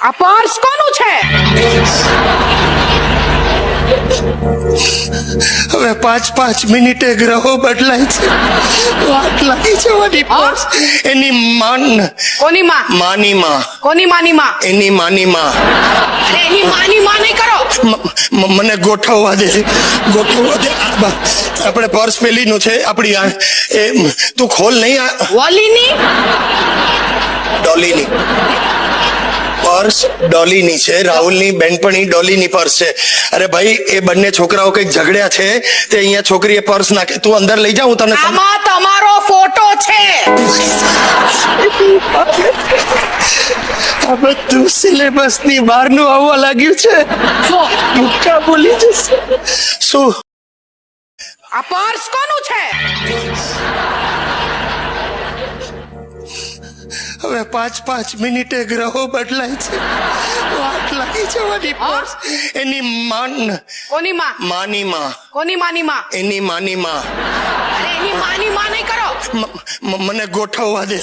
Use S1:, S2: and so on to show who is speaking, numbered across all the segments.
S1: આ પર્સ કોનું છે?
S2: હવે પાંચ પાંચ મિનિટે ગ્રહો બદલાય છે. વાત લાગી જવાની પર્સ એની માન.
S1: કોની માં?
S2: માની માં.
S1: કોની માની માં?
S2: એની માની માં.
S1: અરે એની માની માં નહીં કરો.
S2: મને ગોઠવવા દે. ગોઠવવા દે. આપણે પર્સ પેલીનું છે આપણી આ એ તું ખોલ નહીં આ.
S1: વોલીની?
S2: ડોલીની. પર્સ ડોલીની છે રાહુલની બેનપણી ડોલીની પર્સ છે. અરે ભાઈ એ બંને છોકરાઓ કંઈક ઝઘડ્યા છે તે અહીંયા છોકરીએ પર્સ નાખે. તું અંદર લઈ જા હું તને
S1: આમાં તમારો ફોટો છે.
S2: આ બધું સિલેબસની બહારનું આવવા લાગ્યું છે? ભૂક્કા બોલી જશે. શું?
S1: આ પર્સ કોનું છે?
S2: હવે પાંચ પાંચ મિનિટે ગ્રહો બદલાય છે. વાત લાગી જવાની પર્સ એની માન.
S1: કોની માં?
S2: માની માં.
S1: કોની માની માં?
S2: એની માની માં.
S1: અરે એની માની માં નહીં કરો.
S2: મને ગોઠવવા દે.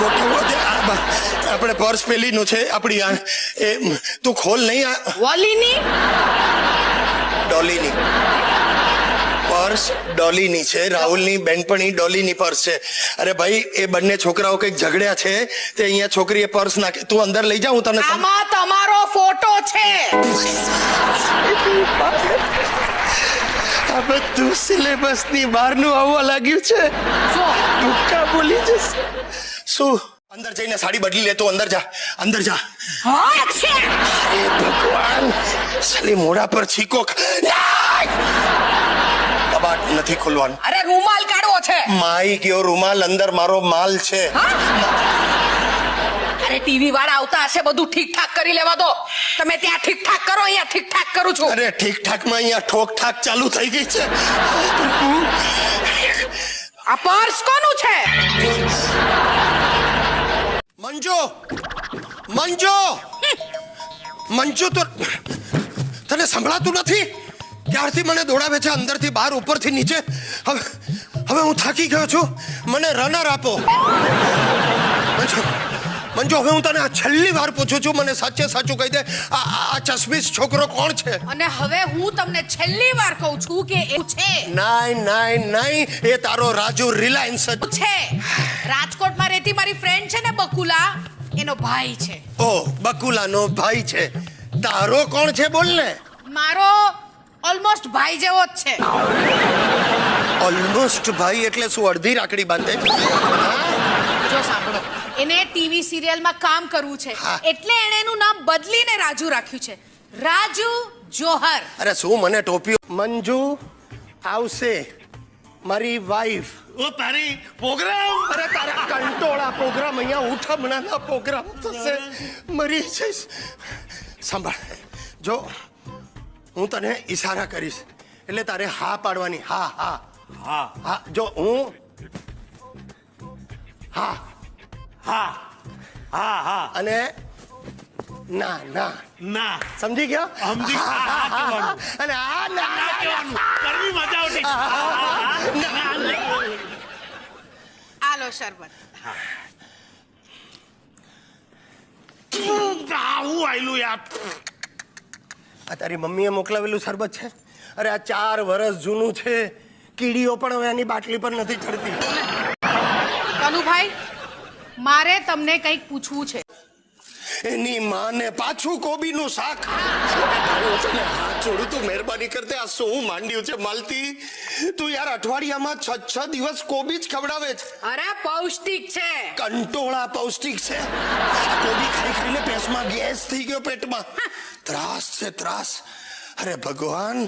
S2: ગોઠવવા દે. આ આપણે પર્સ પેલીનું છે. આપણી આ એ તું ખોલ નહીં આ.
S1: વોલીની?
S2: ડોલીની. પર્સ ડોલીની છે રાહુલની બેનપણી ડોલીની પર્સ છે. અરે ભાઈ એ બંને છોકરાઓ કંઈક ઝઘડ્યા છે તે અહીંયા છોકરીએ પર્સ નાખે. તું અંદર લઈ જા હું તને
S1: આમાં તમારો ફોટો છે.
S2: હવે તું સિલેબસની બહારનું આવવા લાગ્યું છે? ટૂંકા બોલી જશે. શું? અંદર જઈને સાડી બદલી લે તું અંદર જા અંદર જા.
S1: હા
S2: ભગવાન સાલી મોઢા પર છીકો કબાટ નથી ખોલવાનું.
S1: અરે રૂમાલ કાઢવો છે.
S2: માઈ ગયો રૂમાલ અંદર મારો માલ છે.
S1: અરે ટીવી વાળા આવતા હશે બધું ઠીક ઠાક કરી લેવા દો. તમે ત્યાં ઠીક ઠાક કરો અહીંયા ઠીક ઠાક કરું છું.
S2: અરે ઠીક ઠાકમાં અહીંયા ઠોક ઠાક ચાલુ થઈ ગઈ છે.
S1: આ પર્સ કોનું છે?
S2: મંજુ મંજુ. મંજુ તો તને સંભળાતું નથી? ક્યારથી મને દોડાવે છે અંદરથી બહાર ઉપરથી નીચે. હવે હવે હું થાકી ગયો છું. મને રનર આપો. મંજુ હવે હું તને આ છેલ્લી વાર પૂછું છું મને સાચે સાચું કહી દે. આ આ- આ છોકરો કોણ છે?
S1: અને હવે હું તમને છેલ્લી વાર કહું છું કે એ છે.
S2: નાઈ નાઈ નાઈ એ તારો રાજુ રિલાયન્સ જ.
S1: છે. રાજકોટમાં રહેતી મારી ફ્રેન્ડ છે ને બકુલા એનો ભાઈ છે.
S2: ઓ બકુલાનો ભાઈ છે. તારો કોણ છે બોલ ને.
S1: મારો ઓલમોસ્ટ ભાઈ જેવો જ છે.
S2: ઓલમોસ્ટ ભાઈ એટલે શું અડધી રાખડી બાંધે
S1: જો સાંભળો એને ટીવી સિરિયલમાં કામ કરવું છે. એટલે એણે એનું નામ બદલીને રાજુ રાખ્યું છે. રાજુ જોહર.
S2: અરે શું મને ટોપીઓ? મંજુ આવશે. મારી વાઈફ
S3: ઓ તારી પ્રોગ્રામ
S2: અરે તારા કંટોળા પ્રોગ્રામ અહીંયા ઉઠમણાના પ્રોગ્રામ થશે. મરી જઈશ. સાંભળ જો હું તને ઈશારા કરીશ. એટલે તારે હા પાડવાની. હા હા.
S3: હા.
S2: હા જો હું હા.
S3: હા. હા હા.
S2: અને ના ના.
S3: ના.
S2: સમજી ગયો?
S3: સમજી.
S2: અને આ ના
S3: ના કહેવાનું કરવી મજા આવતી.
S1: આલો શરબત.
S3: આ હું આયલું યાર.
S2: આ તારી મમ્મીએ મોકલાવેલું શરબત છે? અરે આ ચાર વર્ષ જૂનું છે. કીડીઓ પણ હવે આની બાટલી પર નથી ચડતી.
S1: કનુભાઈ મારે તમને કંઈક પૂછવું છે.
S2: એની માને પાછું કોબીનું શાક. હાથ જોડું તું મહેરબાની કરતે આ શું માંડ્યું છે માલતી. તું યાર અઠવાડિયામાં છ છ દિવસ કોબી જ ખવડાવે છે.
S1: અરે પૌષ્ટિક છે.
S2: કંટોળા પૌષ્ટિક છે. કોબી ખાઈ ખાઈને પેટમાં ગેસ થઈ ગયો પેટમાં. ત્રાસ છે ત્રાસ. અરે ભગવાન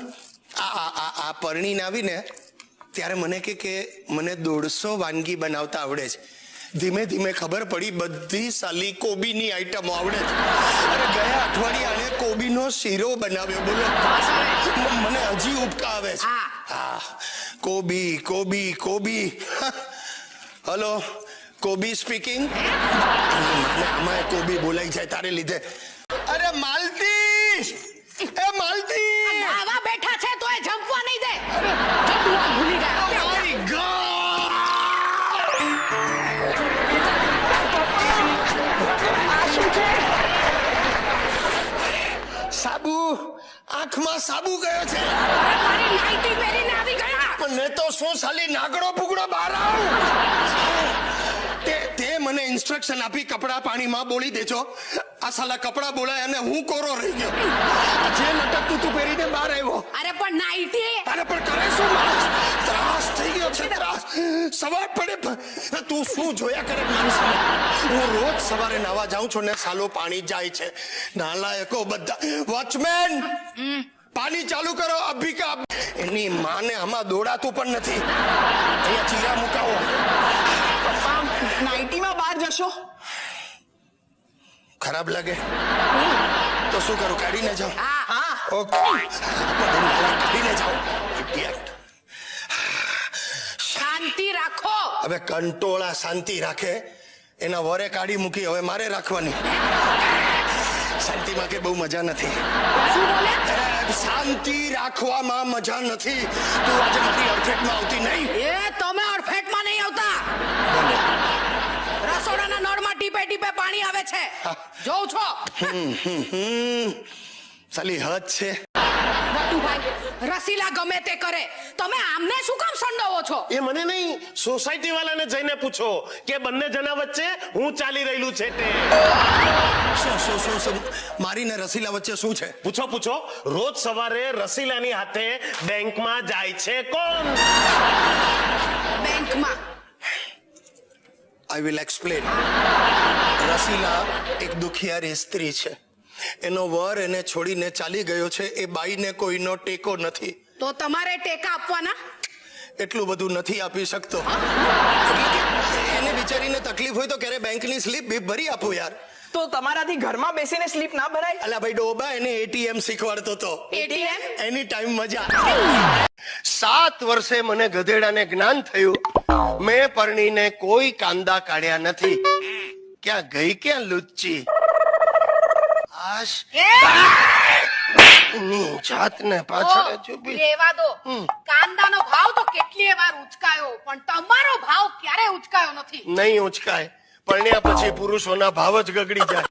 S2: આ આ આ પરણીને આવીને ત્યારે મને કે કે મને દોઢસો વાનગી બનાવતા આવડે છે. ધીમે ધીમે ખબર પડી બધી સાલી કોબીની આઈટમો આવડે છે. અરે ગયા અઠવાડિયે આણે કોબીનો શીરો બનાવ્યો બોલો. મને હજી ઉપકા આવે છે.
S1: હા.
S2: કોબી કોબી કોબી. હલો કોબી સ્પીકિંગ? આમાં કોબી બોલાઈ જાય તારે લીધે. સાબુ આંખમાં સાબુ ગયો છે.
S1: મારી
S2: પણ મેં તો શું સાલી નાગડો ભૂગડો બહાર આવ્યો ઇન્સ્ટ્રક્શન આપી કપડા પાણીમાં બોળી દેજો. આ સાલા કપડા બોલાય અને હું કોરો રહી ગયો. જે લટકતું તું પહેરીને બહાર આવ્યો.
S1: અરે પણ નાઈટી.
S2: અરે પણ કરે શું માણસ? ત્રાસ થઈ ગયો છે ત્રાસ. સવાર પડે તું શું જોયા કરે માણસ હું રોજ સવારે નાવા જાઉં છું ને સાલો પાણી જાય છે. નાલાયકો બધા. વોચમેન! પાણી ચાલુ કરો અભિકા. એની માને આમાં દોડાતું પણ નથી. અહીંયા ચીરા મુકાવો.
S4: નાઇટીમાં જશો?
S2: ખરાબ લાગે. તો શું કરું? કાઢીને જાઉં? ઓકે. કાઢીને જાઉં.
S1: શાંતિ રાખો.
S2: હવે કંટોળા શાંતિ રાખે. એના વરે કાઢી મૂકી હવે મારે રાખવાની. શાંતિમાં કે બહુ મજા નથી. શાંતિ રાખવામાં મજા નથી. તું આજે મારી અડફેટમાં આવતી નહીં
S1: એ તમે અડફેટમાં નહીં આવતા રસોડાના નળમાં ટીપે ટીપે પાણી આવે છે. જોઉં છો?
S2: હમ, સાલી હદ છે.
S1: રસીલા ગમે તે કરે. તમે આમને શું કામ સંડોવો છો?
S3: એ મને નહીં સોસાયટી વાળાને જઈને પૂછો કે બંને જણા વચ્ચે હું ચાલી રહેલું છે તે.
S2: શું શું શું શું? મારીને રસીલા વચ્ચે શું છે?
S3: પૂછો પૂછો. રોજ સવારે રસીલાની હાથે બેંકમાં જાય છે કોણ?
S1: બેંકમાં.
S2: આઈ વિલ એક્સપ્લેન રસીલા એક દુખિયારી સ્ત્રી છે. એનો વર એને છોડીને ચાલી ગયો છે. એ બાઈને કોઈનો ટેકો નથી.
S1: તો તમારે ટેકા આપવાના?
S2: એટલું બધું નથી આપી શકતો. એને બિચારીને તકલીફ હોય તો ક્યારે બેંકની સ્લીપ બી ભરી આપું યાર.
S4: તો તમારાથી ઘરમાં બેસીને સ્લીપ ના ભરાય?
S2: અલા ભાઈ ડોબા એને એટીએમ શીખવાડતો તો.
S1: એટીએમ?
S2: એની ટાઈમ મજા. સાત વર્ષે મને ગધેડાને જ્ઞાન થયું. મેં પરણીને કોઈ કાંદા કાઢ્યા નથી. ક્યાં ગઈ ક્યાં લુચ્ચી? આશ. ની જાતને પાછળ જ
S1: રેવા દો. કાંદાનો ભાવ તો કેટલી વાર ઉચકાયો પણ તમારો ભાવ ક્યારે ઉચકાયો નથી.
S2: નહીં ઉચકાય. પરણ્યા પછી પુરુષોના ભાવ જ ગગડી જાય.